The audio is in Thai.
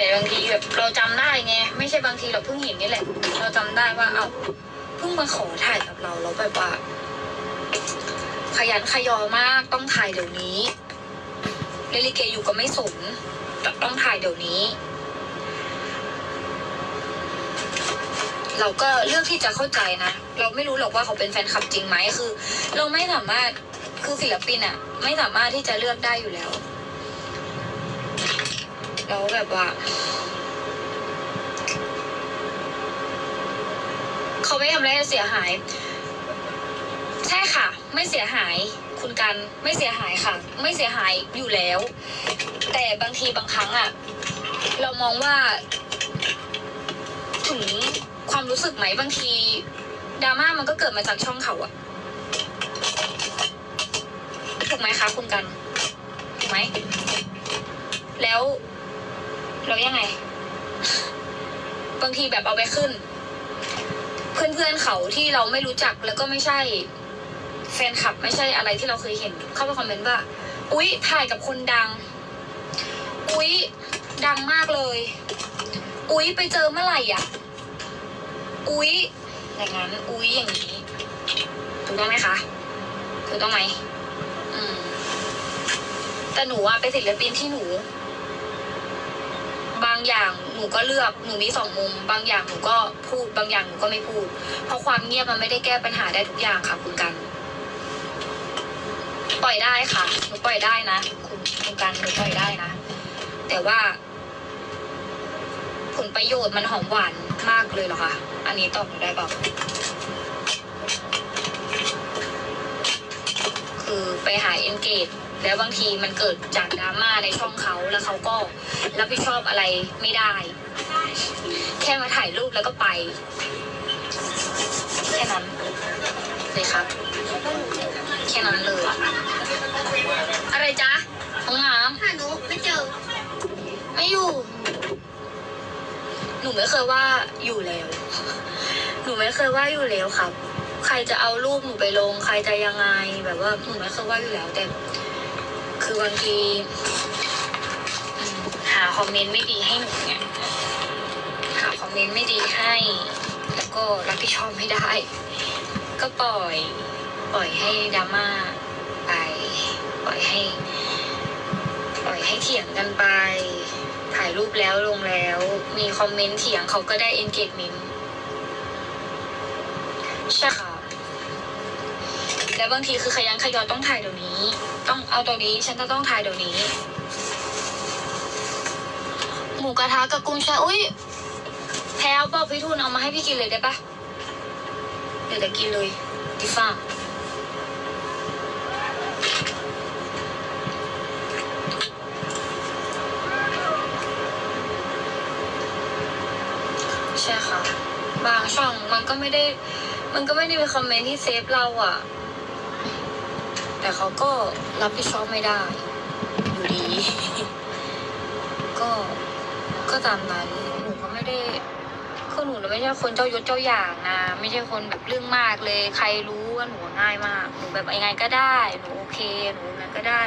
แต่บางทีแบบเราจำได้ไงไม่ใช่บางทีเราเพิ่งเห็นนี่แหละ เราจำได้ว่าเอาเพิ่งมาขอถ่ายกับเราแล้วแบบว่า ขยันขยอมากต้องถ่ายเดี๋ยวนี้เล่นลิเกอยู่ก็ไม่สนต่ต้องถ่ายเดี๋ยวนี้ เราก็เลือกที่จะเข้าใจนะ เราไม่รู้หรอกว่าเขาเป็นแฟนคลับจริงไหมคือ เราไม่สามารถคือศิลปินอะไม่สามารถที่จะเลือกได้อยู่แล้ว แบบว่าเขาไม่ทำอะไรให้เสียหาย ใช่ค่ะ ไม่เสียหาย คุณกันไม่เสียหายค่ะ ไม่เสียหายอยู่แล้ว แต่บางทีบางครั้งอะเรามองว่า ถึงความรู้สึกไหมบางทีดราม่ามันก็เกิดมาจากช่องเขาอะถูกไหมคะคุณกันถูกไหมแล้ว แล้วยังไง บางทีแบบเอาไปขึ้น เพื่อนๆเขาที่เราไม่รู้จักแล้วก็ไม่ใช่ แฟนคลับไม่ใช่อะไรที่เราเคยเห็น เข้าไปคอมเมนต์ว่า อุ๊ยถ่ายกับคนดัง อุ๊ยดังมากเลย อุ๊ยไปเจอเมื่อไหร่อะ อุ๊ยอย่างนั้น อุ๊ยอย่างนี้ ถูกต้องไหมคะ ถูกต้องไหม อืมแต่หนูอะเป็นศิลปินที่หนูางอย่างหนูก็เลือกหนูมีสองมุม บางอย่างหนูก็พูดบางอย่างหนูก็ไม่พูด เพราะความเงียบมันไม่ได้แก้ปัญหาได้ทุกอย่างค่ะคุณกัน ปล่อยได้ค่ะหนูปล่อยได้นะคุณคุณกันหนูปล่อยได้นะ แต่ว่า ผลประโยชน์มันหอมหวานมากเลยเหรอคะอันนี้ตอบหนูได้เปล่า คือ ไปหาเอนเกจแล้วบางทีมันเกิดจากดราม่าในช่องเขาแล้วเขาก็รับผิดชอบอะไรไม่ได้ แค่มาถ่ายรูปแล้วก็ไป แค่นั้นเลยครับ แค่นั้นเลย อะไรจ๊ะห้องน้หาหนูไม่เจอำไม่อยู่ หนูไม่เคยว่าอยู่แล้ว หนูไม่เคยว่าอยู่แล้วครับ ใครจะเอารูปหนูไปลง ใครจะยังไง แบบว่าหนูไม่เคยว่าอยู่แล้วแต่ คือบางทีอืมหาคอมเมนต์ไม่ดีให้หนูเนี่ยหาคอมเมนต์ไม่ดีให้ แล้วก็รับผิดชอบไม่ได้ ก็ปล่อย ปล่อยให้ดราม่าไป ปล่อยให้ ปล่อยให้เถียงกันไป ถ่ายรูปแล้วลงแล้ว มีคอมเมนต์เถียงเขาก็ได้ engagement ใช่ค่ะ แล้วบางทีคือขยันขยอต้องถ่ายเดี๋ยวนี้ ต้องเอาตัวนี้ฉันจะต้องถ่ายเดี๋ยวนี้ หมูกระทะกับกุ้งแช่อุ้ยแพลวบอกพี่ทูนเอามาให้พี่กินเลยได้ปะเดี๋ยวจะกินเลยดิฟ้าใช่ค่ะ บางช่องมันก็ไม่ได้ มันก็ไม่ได้มีคอมเมนต์ที่เซฟเราอะ แต่เขาก็รับผิดชอบไม่ได้ อยู่ดี ก็ก็ตามนั้นหนูก็ไม่ได้คือหนูไม่ใช่คนเจ้ายศเจ้าอย่างนะไม่ใช่คนแบบเรื่องมากเลย ใครรู้ว่าหนูง่ายมากหนูแบบยังไงก็ได้ หนูโอเคหนูนั้นก็ได้